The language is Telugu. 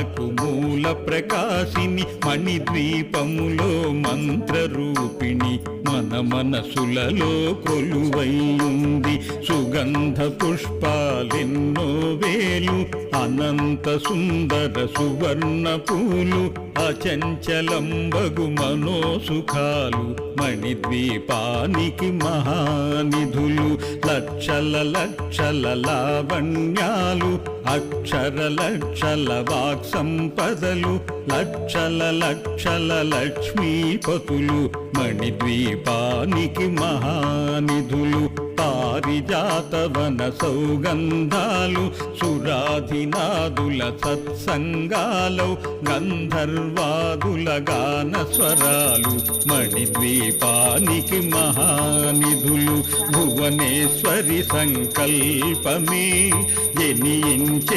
మంత్రాలకు మూల ప్రకాశిని మణిద్వీపములో మంత్రరూపిణి మన మనసులలో కొలువైంది సుగంధ పుష్పాలెన్నో వేలు అనంత సుందర సువర్ణ పూలు అచంచలంబగు మనోసుఖాలు మణిద్వీపానికి మహానిధులు లక్షల లక్షల లావణ్యాలు అక్షర లక్షల వాక్ సంపదలు లక్షల లక్షల లక్ష్మీపతులు మణిద్వీపానికి మహానిధు జాతవన సౌగంధాలు సురాధినాదుల సత్సంగాలు గంధర్వాదుల గాన స్వరాలు మణిద్వీపానికి మహానిధులు భువనేశ్వరి సంకల్పమే జనించే